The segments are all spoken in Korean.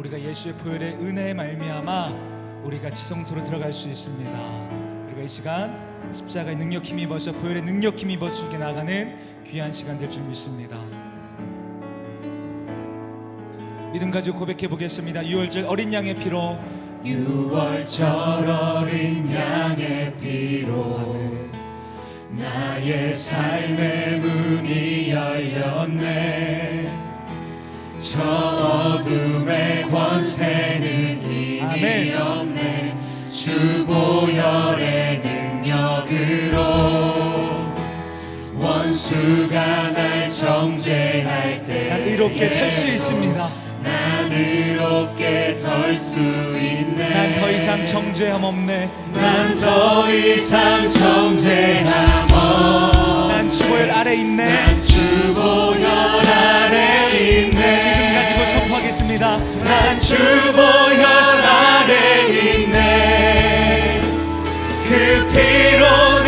우리가 예수의 보혈의 은혜에 말미암아 우리가 지성소로 들어갈 수 있습니다. 우리가 이 시간 십자가의 능력 힘 입어서 보혈의 능력 힘 입어 주게 나가는 귀한 시간 될 줄 믿습니다. 믿음 가지고 고백해 보겠습니다. 6월절 어린 양의 피로 6월절 어린 양의 피로 나의 삶의 문이 열렸네 저 어둠의 권세는 힘이. 없네 주 보혈의 능력으로 원수가 날 정죄할 때난 의롭게 설 수 있습니다. 난 의롭게 설 수 있네 난 더 이상 정죄함 없네. 난 더 이상 정죄함 없네 난 주보혈 아래 있네. 난 주보혈 아래 믿음 있네 가지고 선포하겠습니다. 난 주보혈 아래 있네 그 피로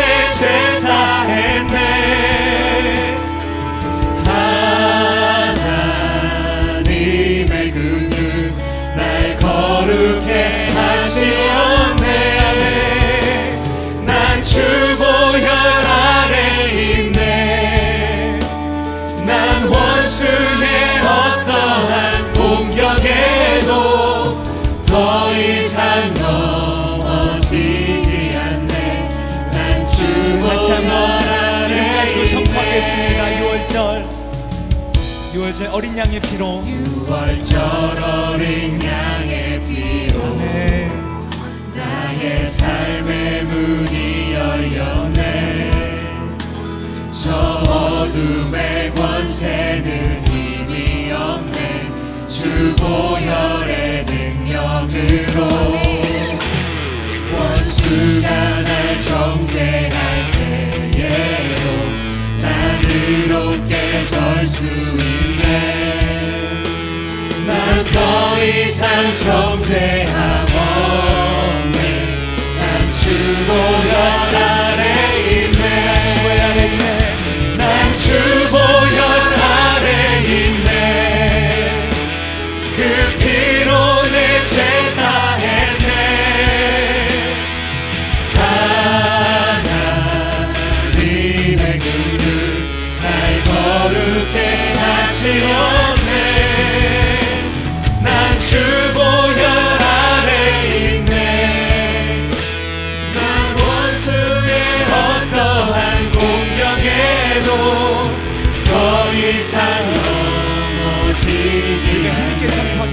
6월절 어린 양의 피로. 6월절 어린 양의 피로. 아멘. 나의 삶의 문이 열렸네. 저 어둠의 권세는 힘이 없네. 주 보혈의 능력으로. 원수가 날 정죄할 때에도 난 의롭게 설 수 있네 난 더 이상 정죄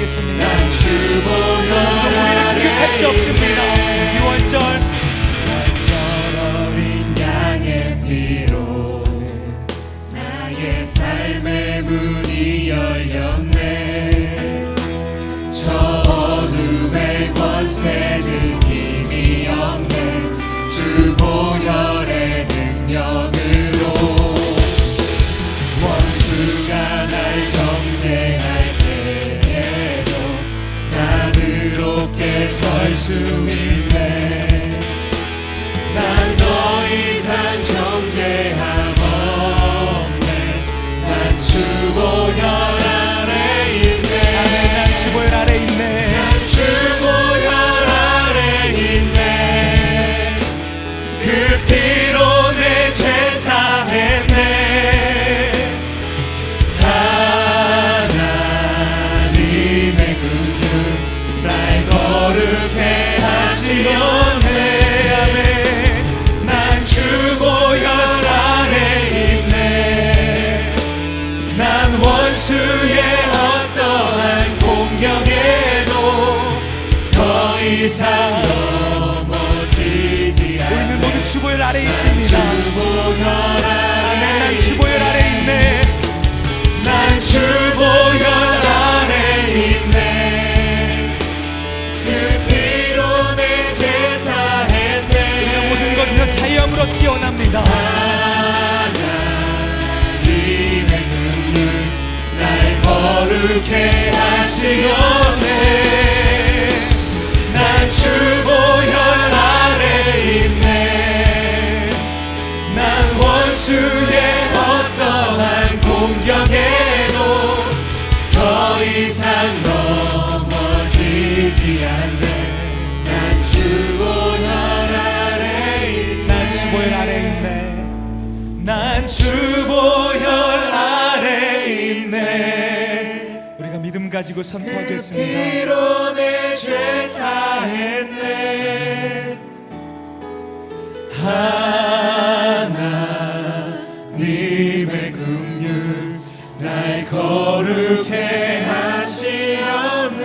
선포하겠습니다. 난 주보혈 또 우리를 공격할 수 없습니다. 거룩해 하시었 가지고 선포하겠습니다. 피로 내죄 사했네 하나님의 긍휼 날 거룩해 하시었네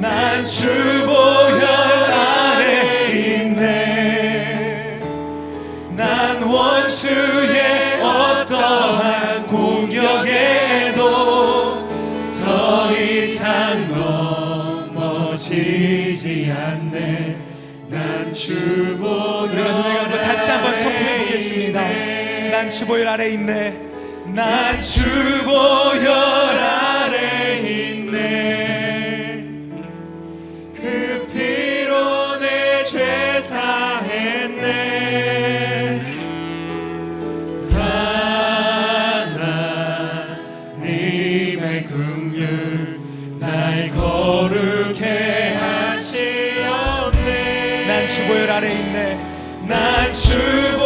난 주보 주보혈 우리가 눈을 감고 다시 한번 선포해 보겠습니다. 난 주보혈 아래 있네. 난 주보혈 아래 있네 그 피로 내 죄 사했네 하나님의 긍휼 날 거 15열 아래 있네 난 주.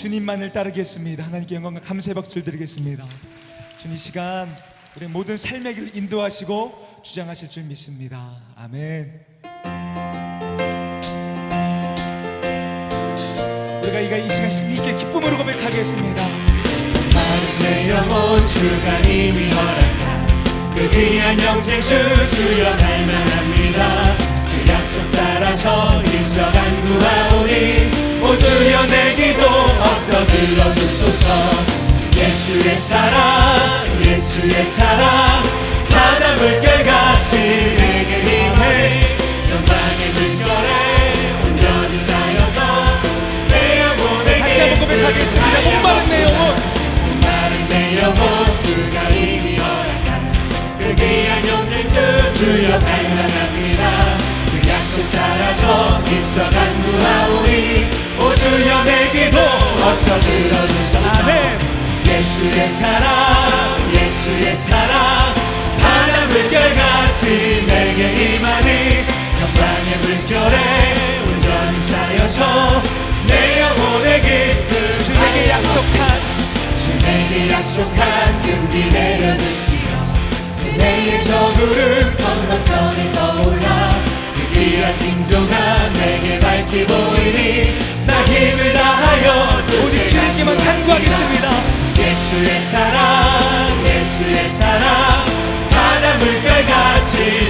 주님만을 따르겠습니다. 하나님께 영광과 감사의 박수를 드리겠습니다. 주님 이 시간 우리 모든 삶의 길 인도하시고 주장하실 줄 믿습니다. 아멘. 우리가 이가 이 시간 힘있게 기쁨으로 고백하겠습니다. 내 영혼 주가 이미 허락한 그그 귀한 영생수 주여 갈망합니다. 그 약속 따라서 힘써 간 구하오니 사랑 예수의 사랑 바다 물결같이 내게 임해 영광의 물결에 온전히 쌓여서 내 영혼에게 다시 한번 고백하겠습니다. 목마른 내 영혼. 마른 내 영혼 주가 이미 허락한 그 귀한 영생주 주여 갈망합니다 그 약속 따라서 힘써간 구하오니 오 주여 내 기도 어서 아멘. 예수의 사랑 예수의 사랑 바다 물결같이 내게 임하니 영광의 물결에 온전히 쌓여서 내 영혼의 기쁨 주 내게 약속한 주 내게 약속한 금비 내려주시어 그대에서 구름 건너편에 떠올라 그 귀한 징조가 내게 밝히 보이니 나 힘을 다하여 오직 주님께만 간구하겠습니다.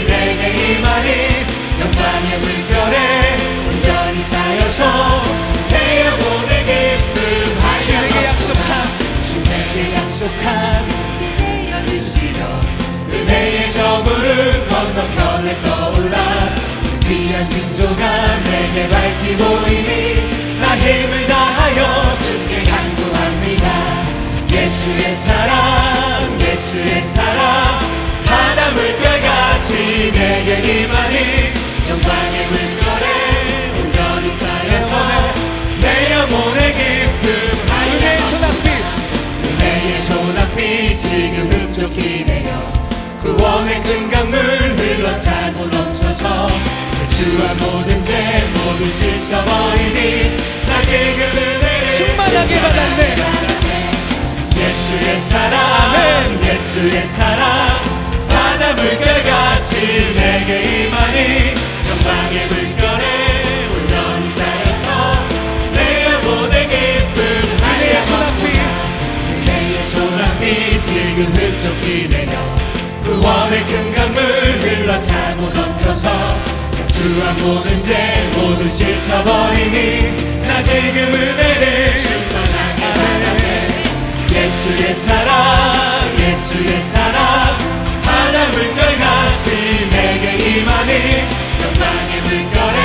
내게 임하니 영광의 물결에 온전히 쌓여서 내 영혼의 기쁨 주 내게 약속한 주 내게 약속한 내려주시려 은혜에서 구름 건너편에 떠올라 그 귀한 징조가 내게 밝히 보이니 나 힘을 다하여 주께 간구합니다. 예수의 사랑 예수의 사랑 주와 모든 죄 모두 씻어버리니 나 지금 은혜를 충만하게 받았네. 예수의 사랑 아멘. 예수의 사랑 바다 물결같이 내게 임하니 영광의 물결에 온전히 쌓여서 내 영혼의 기쁨 은혜의 소낙빛 은혜의 소낙비 지금 흡족히 내려 구원의 큰 강물 주와 모든 죄 모두 씻어버리니 나 지금 은혜를 충만하게 받았네 예수의 사랑 예수의 사랑. 바다 물결 같이 내게 임하니 영광의 물결에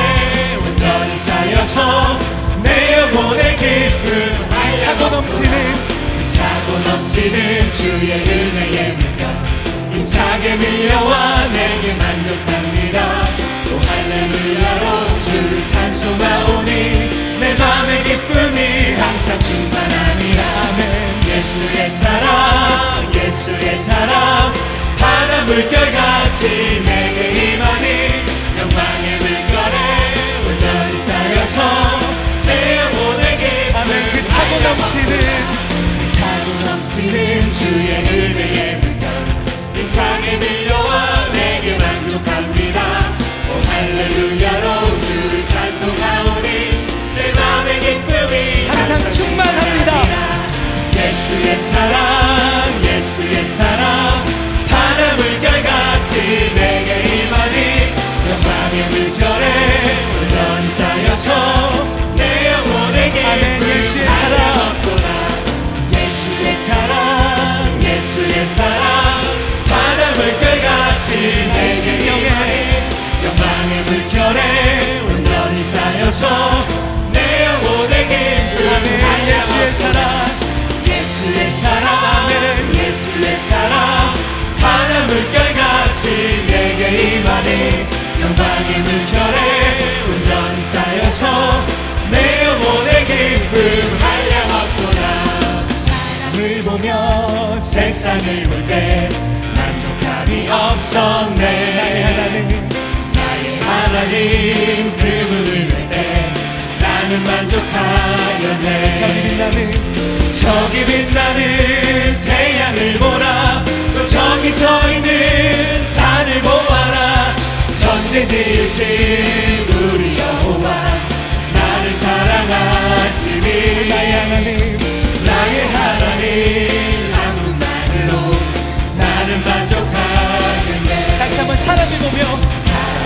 온전히 쌓여서 내 영혼의 기쁨 차고 넘치는 차고 넘치는 주의 은혜의 물결. 힘차게 밀려와 내게 만족합니다. 오 할렐루야로 주를 찬송하오니 내 맘의 기쁨이 항상 충만합니다 아멘. 예수의 사랑 예수의 사랑 바다 물결같이 내게 임하니 영광의 물결에 온전히 쌓여서 내 기쁨 아멘. 그 차고 넘치는 차고 넘치는 주의 은 예수의 사랑 예수의 사랑 바다 물결같이 내게 임하니 영광의 물결에 온전히 쌓여서 내 기쁨 아멘. 예수의 사랑. 알려먹구나. 예수의 사랑 예수의 사랑 바다 물결같이 내게 임하니 영광의 물결에 온전히 쌓여서 내 기쁨 아멘. 예수의 사랑 예수의 사랑 아멘. 예수의 사랑. 바다 물결같이 내게 임하니 영광의 물결에 온전히 쌓여서 내 영혼의 기쁨 알려먹구나. 사랑을 보며 세상을 볼 때 만족함이 없었네. 나의 하나님 때 나는 만족하였네. 저기 빛나는 저기 빛나는 태양을 보라. 또 저기 서 있는 산을 보아라. 천지 지으신 우리 여호와 나를 사랑하시니. 나의 하나님 나의 하나님 한 분만으로 나는 만족하였네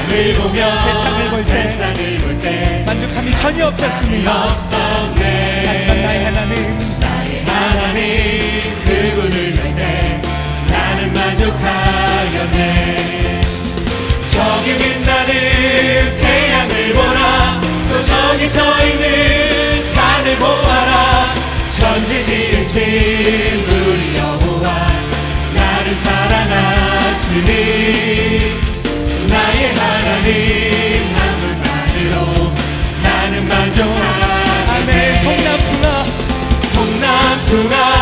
세상을 보며 세상을 볼 때 세상을 볼 때 만족함이 전혀 없었습니다. 없었네. 하지만 나의 하나님 나의 하나님 그분을 볼때 나는 만족하였네. 저기 빛나는 태양을 보라. 또 저기 서 있는 산을 보아라. 천지 지으신 우리 여호와 나를 사랑하시니 하나님 한 분만으로 나는 만족하네. 동남풍아 동남풍아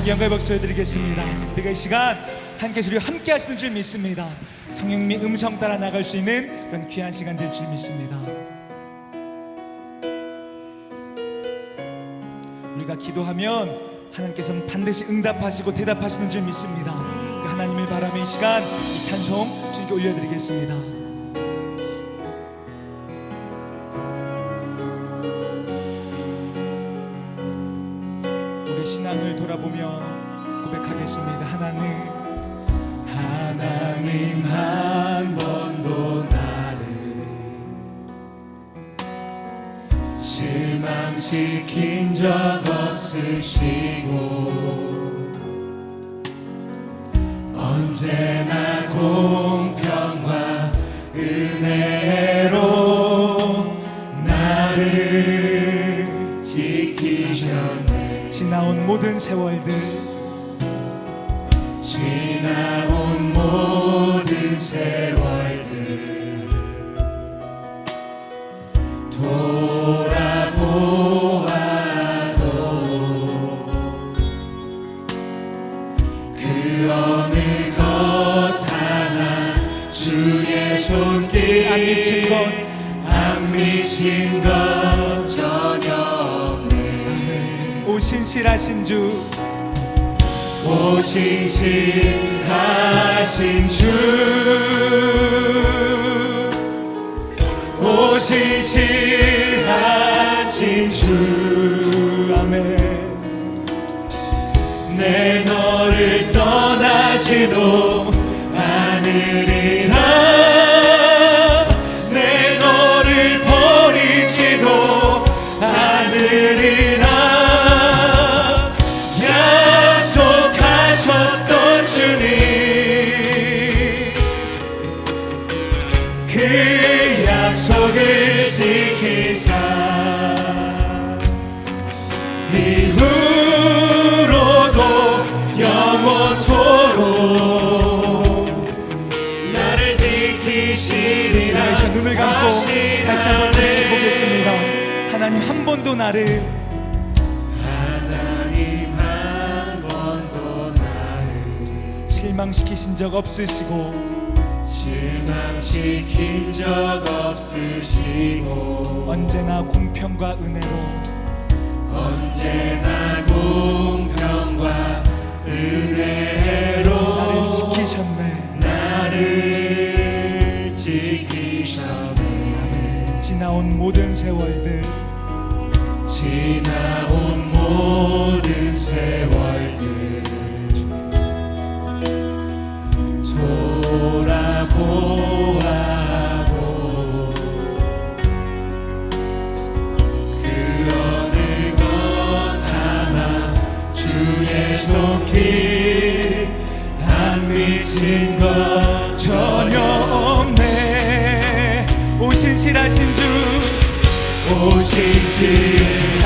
한기 영광의 박수 드리겠습니다. 우리가 이 시간 한기 소리 함께 하시는 줄 믿습니다. 성령님의 음성 따라 나갈 수 있는 그런 귀한 시간 될 줄 믿습니다. 우리가 기도하면 하나님께서는 반드시 응답하시고 대답하시는 줄 믿습니다. 그 하나님을 바라며 이 시간 이 찬송 주님께 올려드리겠습니다. 신앙을 돌아보며 고백하겠습니다. 하나님, 하나님 한 번도 나를 실망시킨 적 없으시고 언제나 공 모든 세월들 주. 오 신실하신 주, 오 신실하신 주, 아멘. 내 너를 떠나지도 않으리 지키시리라 우리가 이제 눈을 감고. 다시 한번 보겠습니다. 하나님 한 번도 나를 하나님 한 번도 나를 실망시키신 적 없으시고 실망시킨 적 없으시고 언제나 공평과 은혜로 언제나 공평과 은혜로 나를 지키셨네. 나를 지나온 모든 세월들. 지나온 모든 세월들. 돌아보아도 그 어느 것 하나 주의 손길 안 미친 것 오신실하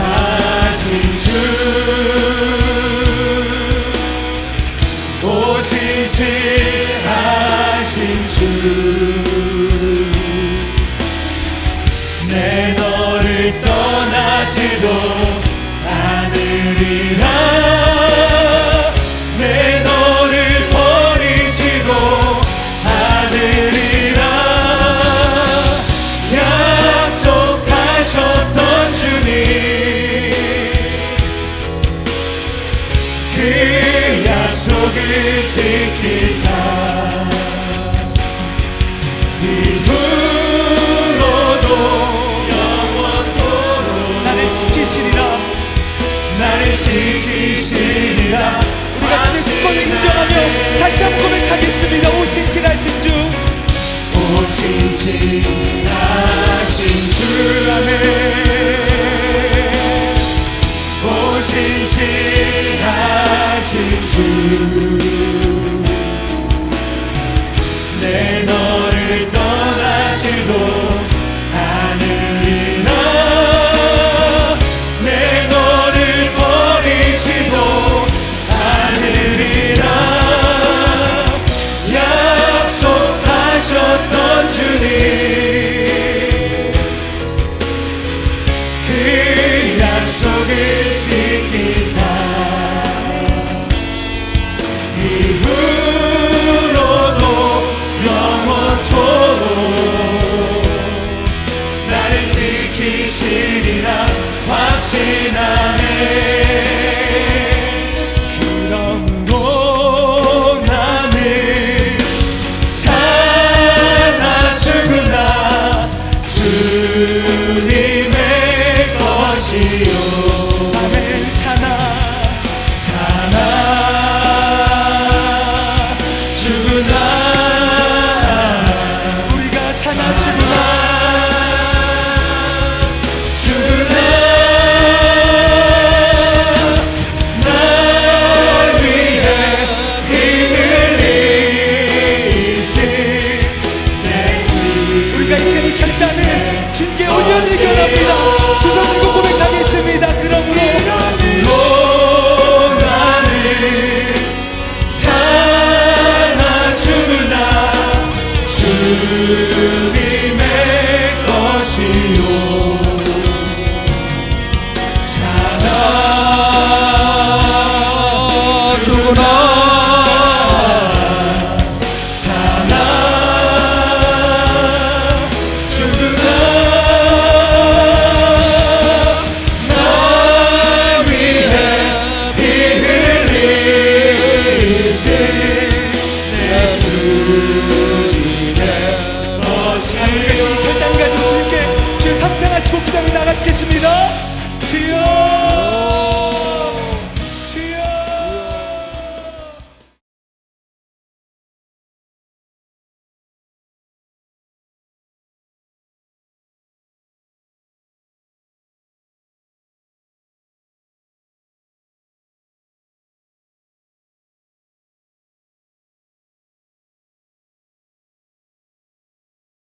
이후로도 영원토록 나를 지키시리라. 나를 지키시리라. 우리가 주의 주권을 인정하며 다시 한번 고백하겠습니다. 오 신실하신 주. 오 신실하신 주. 아멘. 오 신실하신 주